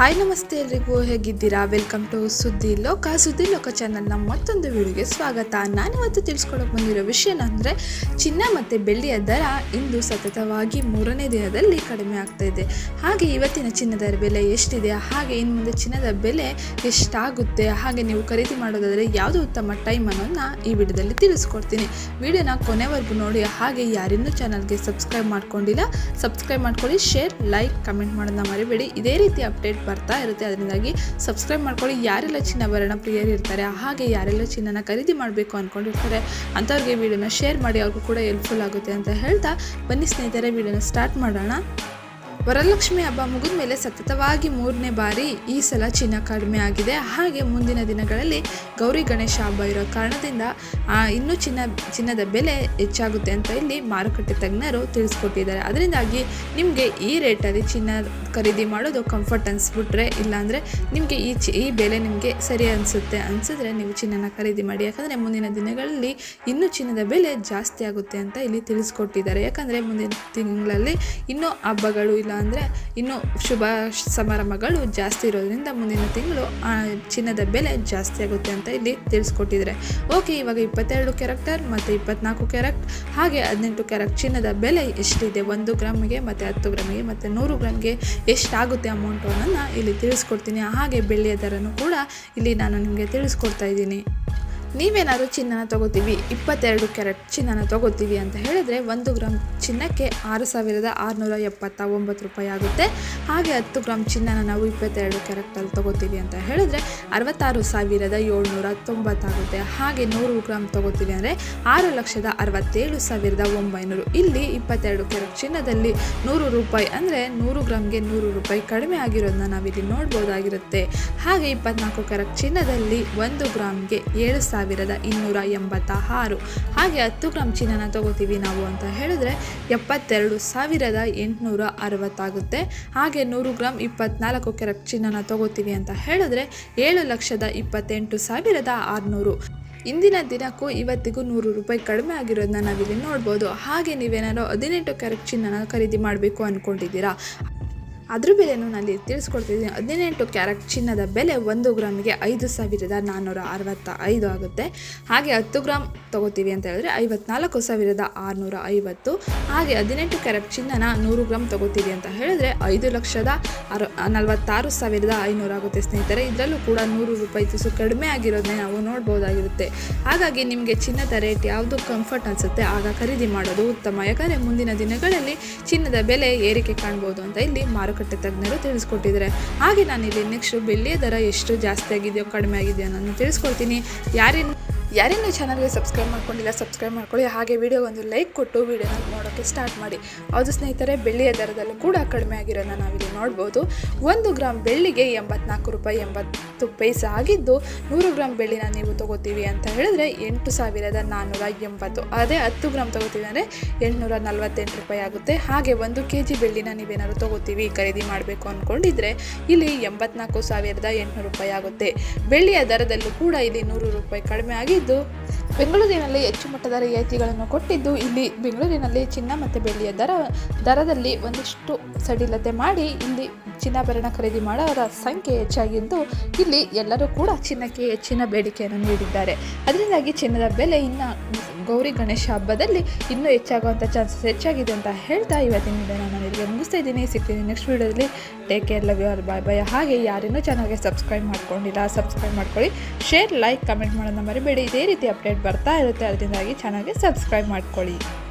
Hi ನಮಸ್ತೆ ಎಲ್ರಿಗೂ, ಹೇಗಿದ್ದೀರಾ? ವೆಲ್ಕಮ್ ಟು ಸುದ್ದಿ ಲೋಕ. ಸುದ್ದಿ ಲೋಕ ಚಾನಲ್ನ ಮತ್ತೊಂದು ವಿಡಿಯೋಗೆ ಸ್ವಾಗತ. ನಾನಿವತ್ತು ತಿಳಿಸ್ಕೊಳಕ್ ಬಂದಿರೋ ವಿಷಯ ಅಂದರೆ ಚಿನ್ನ ಮತ್ತು ಬೆಳ್ಳಿಯ ದರ ಇಂದು ಸತತವಾಗಿ ಮೂರನೇ ದಿನದಲ್ಲಿ ಕಡಿಮೆ ಆಗ್ತಾ ಇದೆ. ಹಾಗೆ ಇವತ್ತಿನ ಚಿನ್ನದ ಬೆಲೆ ಎಷ್ಟಿದೆ? ಹಾಗೆ ಇನ್ನು ಮುಂದೆ ಚಿನ್ನದ ಬೆಲೆ ಎಷ್ಟಾಗುತ್ತೆ? ಹಾಗೆ ನೀವು ಖರೀದಿ ಮಾಡೋದಾದರೆ ಯಾವುದು ಉತ್ತಮ ಟೈಮ್ ಅನ್ನೋದನ್ನ ಈ ವಿಡಿಯೋದಲ್ಲಿ ತಿಳಿಸ್ಕೊಡ್ತೀನಿ. ವಿಡಿಯೋನ ಕೊನೆವರೆಗೂ ನೋಡಿ. ಹಾಗೆ ಯಾರಿನ್ನೂ ಚಾನಲ್ಗೆ ಸಬ್ಸ್ಕ್ರೈಬ್ ಮಾಡ್ಕೊಂಡಿಲ್ಲ, ಸಬ್ಸ್ಕ್ರೈಬ್ ಮಾಡ್ಕೊಳ್ಳಿ, ಶೇರ್, ಲೈಕ್, ಕಮೆಂಟ್ ಮಾಡೋದನ್ನ ಮರಿಬೇಡಿ. ಇದೇ ರೀತಿ ಅಪ್ಡೇಟ್ ಬರ್ತಾ ಇರುತ್ತೆ. ಅದರಿಂದಾಗಿ ಸಬ್ಸ್ಕ್ರೈಬ್ ಮಾಡ್ಕೊಳ್ಳಿ. ಯಾರೆಲ್ಲ ಚಿನ್ನಾಭರಣ ಪ್ರಿಯರು ಇರ್ತಾರೆ, ಹಾಗೆ ಯಾರೆಲ್ಲ ಚಿನ್ನನ ಖರೀದಿ ಮಾಡಬೇಕು ಅಂದ್ಕೊಂಡಿರ್ತಾರೆ ಅಂಥವ್ರಿಗೆ ವಿಡಿಯೋನ ಶೇರ್ ಮಾಡಿ, ಅವ್ರಿಗೂ ಕೂಡ ಹೆಲ್ಪ್ಫುಲ್ ಆಗುತ್ತೆ ಅಂತ ಹೇಳ್ತಾ ಬನ್ನಿ ಸ್ನೇಹಿತರೆ, ವಿಡಿಯೋನ ಸ್ಟಾರ್ಟ್ ಮಾಡೋಣ. ವರಲಕ್ಷ್ಮಿ ಹಬ್ಬ ಮುಗಿದ ಮೇಲೆ ಸತತವಾಗಿ ಮೂರನೇ ಬಾರಿ ಈ ಸಲ ಚಿನ್ನ ಕಡಿಮೆ ಆಗಿದೆ. ಹಾಗೆ ಮುಂದಿನ ದಿನಗಳಲ್ಲಿ ಗೌರಿ ಗಣೇಶ ಹಬ್ಬ ಇರೋ ಕಾರಣದಿಂದ ಇನ್ನೂ ಚಿನ್ನ, ಚಿನ್ನದ ಬೆಲೆ ಹೆಚ್ಚಾಗುತ್ತೆ ಅಂತ ಇಲ್ಲಿ ಮಾರುಕಟ್ಟೆ ತಜ್ಞರು ತಿಳಿಸ್ಕೊಟ್ಟಿದ್ದಾರೆ. ಅದರಿಂದಾಗಿ ನಿಮಗೆ ಈ ರೇಟಲ್ಲಿ ಚಿನ್ನ ಖರೀದಿ ಮಾಡೋದು ಕಂಫರ್ಟ್ ಅನಿಸ್ಬಿಟ್ರೆ, ಇಲ್ಲಾಂದರೆ ನಿಮಗೆ ಈ ಚಿ, ಈ ಬೆಲೆ ನಿಮಗೆ ಸರಿ ಅನಿಸುತ್ತೆ. ಅನಿಸಿದ್ರೆ ನೀವು ಚಿನ್ನನ ಖರೀದಿ ಮಾಡಿ. ಯಾಕಂದರೆ ಮುಂದಿನ ದಿನಗಳಲ್ಲಿ ಇನ್ನೂ ಚಿನ್ನದ ಬೆಲೆ ಜಾಸ್ತಿ ಆಗುತ್ತೆ ಅಂತ ಇಲ್ಲಿ ತಿಳಿಸ್ಕೊಟ್ಟಿದ್ದಾರೆ. ಯಾಕಂದರೆ ಮುಂದಿನ ತಿಂಗಳಲ್ಲಿ ಇನ್ನೂ ಹಬ್ಬಗಳು ಇಲ್ಲ ಅಂದರೆ ಇನ್ನೂ ಶುಭ ಸಮಾರಂಭಗಳು ಜಾಸ್ತಿ ಇರೋದ್ರಿಂದ ಮುಂದಿನ ತಿಂಗಳು ಚಿನ್ನದ ಬೆಲೆ ಜಾಸ್ತಿ ಆಗುತ್ತೆ ಅಂತ ಇಲ್ಲಿ ತಿಳಿಸ್ಕೊಟ್ಟಿದ್ದಾರೆ. ಓಕೆ, ಇವಾಗ ಇಪ್ಪತ್ತೆರಡು ಕ್ಯಾರೆಕ್ಟರ್ ಮತ್ತು ಇಪ್ಪತ್ನಾಲ್ಕು ಕ್ಯಾರೆಕ್ಟ್ ಹಾಗೆ ಹದಿನೆಂಟು ಕ್ಯಾರೆಕ್ಟ್ ಚಿನ್ನದ ಬೆಲೆ ಎಷ್ಟಿದೆ? ಒಂದು ಗ್ರಾಮಿಗೆ ಮತ್ತು ಹತ್ತು ಗ್ರಾಮಿಗೆ ಮತ್ತು ನೂರು ಗ್ರಾಮ್ಗೆ ಎಷ್ಟಾಗುತ್ತೆ ಅಮೌಂಟ್ ಅನ್ನೋದನ್ನು ಇಲ್ಲಿ ತಿಳಿಸ್ಕೊಡ್ತೀನಿ. ಹಾಗೆ ಬೆಳ್ಳಿಯ ದರನೂ ಕೂಡ ಇಲ್ಲಿ ನಾನು ನಿಮಗೆ ತಿಳಿಸ್ಕೊಡ್ತಾ ಇದ್ದೀನಿ. ನೀವೇನಾದ್ರು ಚಿನ್ನನ ತಗೋತೀವಿ, ಇಪ್ಪತ್ತೆರಡು ಕ್ಯಾರೆಟ್ ಚಿನ್ನನ ತಗೋತೀವಿ ಅಂತ ಹೇಳಿದ್ರೆ ಒಂದು ಗ್ರಾಮ್ ಚಿನ್ನಕ್ಕೆ ಆರು ಸಾವಿರದ ಆರುನೂರ ಎಪ್ಪತ್ತ ಒಂಬತ್ತು ರೂಪಾಯಿ ಆಗುತ್ತೆ. ಹಾಗೆ ಹತ್ತು ಗ್ರಾಮ್ ಚಿನ್ನನ ನಾವು ಇಪ್ಪತ್ತೆರಡು ಕ್ಯಾರೆಕ್ಟಲ್ಲಿ ತಗೋತೀವಿ ಅಂತ ಹೇಳಿದ್ರೆ ಅರವತ್ತಾರು ಸಾವಿರದ ಏಳ್ನೂರ ತೊಂಬತ್ತಾಗುತ್ತೆ. ಹಾಗೆ ನೂರು ಗ್ರಾಮ್ ತೊಗೋತೀವಿ ಅಂದರೆ ಆರು ಲಕ್ಷದ ಅರವತ್ತೇಳು ಸಾವಿರದ ಒಂಬೈನೂರು. ಇಲ್ಲಿ ಇಪ್ಪತ್ತೆರಡು ಕ್ಯಾರೆಟ್ ಚಿನ್ನದಲ್ಲಿ ನೂರು ರೂಪಾಯಿ ಅಂದರೆ ನೂರು ಗ್ರಾಮ್ಗೆ ನೂರು ರೂಪಾಯಿ ಕಡಿಮೆ ಆಗಿರೋದನ್ನ ನಾವಿಲ್ಲಿ ನೋಡ್ಬೋದಾಗಿರುತ್ತೆ. ಹಾಗೆ ಇಪ್ಪತ್ನಾಲ್ಕು ಕ್ಯಾರೆಟ್ ಚಿನ್ನದಲ್ಲಿ ಒಂದು ಗ್ರಾಮ್ಗೆ ಏಳು ಸಾವಿರದ ಇನ್ನೂರ ಎಂಬತ್ತ ಆರು ಹಾಗೆ ಹತ್ತು ಗ್ರಾಮ್ ಚಿನ್ನನ ತಗೋತೀವಿ ನಾವು ಅಂತ ಹೇಳಿದ್ರೆ ಎಪ್ಪತ್ತೆರಡು ಸಾವಿರದ ಎಂಟುನೂರ ಅರವತ್ತಾಗುತ್ತೆ. ಹಾಗೆ ನೂರು ಗ್ರಾಮ್ ಇಪ್ಪತ್ನಾಲ್ಕು ಕ್ಯಾರೆಟ್ ಚಿನ್ನನ ತಗೋತೀವಿ ಅಂತ ಹೇಳಿದ್ರೆ ಏಳು ಲಕ್ಷದ ಇಪ್ಪತ್ತೆಂಟು ಸಾವಿರದ ಆರುನೂರು. ಇಂದಿನ ದಿನಕ್ಕೂ ಇವತ್ತಿಗೂ ನೂರು ರೂಪಾಯಿ ಕಡಿಮೆ ಆಗಿರೋದನ್ನ ನಾವಿಲ್ಲಿ ನೋಡ್ಬೋದು. ಹಾಗೆ ನೀವೇನಾದ್ರು ಹದಿನೆಂಟು ಕ್ಯಾರೆಟ್ ಚಿನ್ನನ ಖರೀದಿ ಮಾಡಬೇಕು ಅಂದ್ಕೊಂಡಿದ್ದೀರಾ ಅದ್ರ ಬೆಲೆನೂ ನಾನು ತಿಳಿಸ್ಕೊಡ್ತಿದ್ದೀನಿ. ಹದಿನೆಂಟು ಕ್ಯಾರೆಟ್ ಚಿನ್ನದ ಬೆಲೆ ಒಂದು ಗ್ರಾಮಿಗೆ ಐದು ಸಾವಿರದ ನಾನ್ನೂರ ಅರವತ್ತ ಐದು ಆಗುತ್ತೆ. ಹಾಗೆ ಹತ್ತು ಗ್ರಾಮ್ ತಗೋತೀವಿ ಅಂತ ಹೇಳಿದ್ರೆ ಐವತ್ನಾಲ್ಕು ಸಾವಿರದ ಆರುನೂರ ಐವತ್ತು. ಹಾಗೆ ಹದಿನೆಂಟು ಕ್ಯಾರೆಟ್ ಚಿನ್ನನ ನೂರು ಗ್ರಾಮ್ ತಗೋತೀವಿ ಅಂತ ಹೇಳಿದ್ರೆ ಐದು ಲಕ್ಷದ ಅರ ನಲವತ್ತಾರು ಸಾವಿರದ ಐನೂರು ಆಗುತ್ತೆ ಸ್ನೇಹಿತರೆ. ಇದರಲ್ಲೂ ಕೂಡ ನೂರು ರೂಪಾಯಿ ತುಸು ಕಡಿಮೆ ಆಗಿರೋದನ್ನೇ ನಾವು ನೋಡ್ಬೋದಾಗಿರುತ್ತೆ. ಹಾಗಾಗಿ ನಿಮಗೆ ಚಿನ್ನದ ರೇಟ್ ಯಾವುದು ಕಂಫರ್ಟ್ ಅನಿಸುತ್ತೆ ಆಗ ಖರೀದಿ ಮಾಡೋದು ಉತ್ತಮ. ಯಾಕಂದರೆ ಮುಂದಿನ ದಿನಗಳಲ್ಲಿ ಚಿನ್ನದ ಬೆಲೆ ಏರಿಕೆ ಕಾಣ್ಬೋದು ಅಂತ ಇಲ್ಲಿ ಮಾರುಕಟ್ಟೆ ತಜ್ಞರು ತಿಳಿಸ್ಕೊಟ್ಟಿದ್ದಾರೆ. ಹಾಗೆ ನಾನಿಲ್ಲಿ ನೆಕ್ಸ್ಟ್ ಬೆಳ್ಳಿಯ ದರ ಎಷ್ಟು ಜಾಸ್ತಿ ಆಗಿದೆಯೋ, ಕಡಿಮೆ ಆಗಿದೆಯೋ ನಾನು ತಿಳಿಸ್ಕೊಡ್ತೀನಿ. ಯಾರಿನ್ನು ಯಾರಿನ್ನೂ ಚಾನಲ್ಗೆ ಸಬ್ಸ್ಕ್ರೈಬ್ ಮಾಡ್ಕೊಂಡಿಲ್ಲ, ಸಬ್ಸ್ಕ್ರೈಬ್ ಮಾಡ್ಕೊಳ್ಳಿ. ಹಾಗೆ ವಿಡಿಯೋ ಒಂದು ಲೈಕ್ ಕೊಟ್ಟು ವೀಡಿಯೋನ ನೋಡೋಕ್ಕೆ ಸ್ಟಾರ್ಟ್ ಮಾಡಿ. ಹೌದು ಸ್ನೇಹಿತರೆ, ಬೆಳ್ಳಿಯ ದರದಲ್ಲೂ ಕೂಡ ಕಡಿಮೆ ಆಗಿರೋದನ್ನ ನಾವಿಲ್ಲಿ ನೋಡ್ಬೋದು. ಒಂದು ಗ್ರಾಮ್ ಬೆಳ್ಳಿಗೆ ಎಂಬತ್ನಾಲ್ಕು ರೂಪಾಯಿ ಎಂಬತ್ತು ಪೈಸೆ ಆಗಿದ್ದು, ನೂರು ಗ್ರಾಮ್ ಬೆಳ್ಳಿನ ನೀವು ತಗೋತೀವಿ ಅಂತ ಹೇಳಿದ್ರೆ ಎಂಟು ಸಾವಿರದ ನಾನ್ನೂರ ಎಂಬತ್ತು. ಅದೇ ಹತ್ತು ಗ್ರಾಮ್ ತಗೋತೀವಿ ಅಂದರೆ ಎಂಟುನೂರ ನಲ್ವತ್ತೆಂಟು ರೂಪಾಯಿ ಆಗುತ್ತೆ. ಹಾಗೆ ಒಂದು ಕೆ ಜಿ ಬೆಳ್ಳಿನ ನೀವೇನಾದ್ರು ತಗೋತೀವಿ, ಖರೀದಿ ಮಾಡಬೇಕು ಅಂದ್ಕೊಂಡಿದ್ರೆ ಇಲ್ಲಿ ಎಂಬತ್ನಾಲ್ಕು ಸಾವಿರದ ಎಂಟುನೂರು ರೂಪಾಯಿ ಆಗುತ್ತೆ. ಬೆಳ್ಳಿಯ ದರದಲ್ಲೂ ಕೂಡ ಇಲ್ಲಿ ನೂರು ರೂಪಾಯಿ ಕಡಿಮೆ ಆಗಿದ್ದು ಬೆಂಗಳೂರಿನಲ್ಲಿ ಹೆಚ್ಚು ಮಟ್ಟದ ರಿಯಾಯಿತಿಗಳನ್ನು ಕೊಟ್ಟಿದ್ದು. ಇಲ್ಲಿ ಬೆಂಗಳೂರಿನಲ್ಲಿ ಚಿನ್ನ ಮತ್ತು ಬೆಳ್ಳಿಯ ದರ, ದರದಲ್ಲಿ ಒಂದಿಷ್ಟು ಸಡಿಲತೆ ಮಾಡಿ ಇಲ್ಲಿ ಚಿನ್ನಾಭರಣ ಖರೀದಿ ಮಾಡೋರ ಸಂಖ್ಯೆ ಹೆಚ್ಚಾಗಿದ್ದು, ಇಲ್ಲಿ ಎಲ್ಲರೂ ಕೂಡ ಚಿನ್ನಕ್ಕೆ ಹೆಚ್ಚಿನ ಬೇಡಿಕೆಯನ್ನು ನೀಡಿದ್ದಾರೆ. ಅದರಿಂದಾಗಿ ಚಿನ್ನದ ಬೆಲೆ ಇನ್ನು ಗೌರಿ ಗಣೇಶ ಹಬ್ಬದಲ್ಲಿ ಇನ್ನೂ ಹೆಚ್ಚಾಗುವಂಥ ಚಾನ್ಸಸ್ ಹೆಚ್ಚಾಗಿದೆ ಅಂತ ಹೇಳ್ತಾ ಇವತ್ತಿನ ವಿಡಿಯೋನ ನಾನು ಇಲ್ಲಿಗೆ ಮುಗಿಸ್ತಾ ಇದ್ದೀನಿ. ಸಿಗ್ತೀನಿ ನೆಕ್ಸ್ಟ್ ವೀಡಿಯೋದಲ್ಲಿ. Take care love you all bye bye ಹಾಗೆ ಯಾರೇನೂ ಚಾನಲ್ಗೆ ಸಬ್ಸ್ಕ್ರೈಬ್ ಮಾಡ್ಕೊಂಡಿಲ್ಲ ಸಬ್ಸ್ಕ್ರೈಬ್ ಮಾಡ್ಕೊಳ್ಳಿ. ಶೇರ್ ಲೈಕ್ ಕಮೆಂಟ್ ಮಾಡೋದನ್ನ ಮರಿಬೇಡಿ. ಇದೇ ರೀತಿ ಅಪ್ಡೇಟ್ ಬರ್ತಾ ಇರುತ್ತೆ. ಅದರಿಂದಾಗಿ ಚಾನಲ್ಗೆ ಸಬ್ಸ್ಕ್ರೈಬ್ ಮಾಡ್ಕೊಳ್ಳಿ.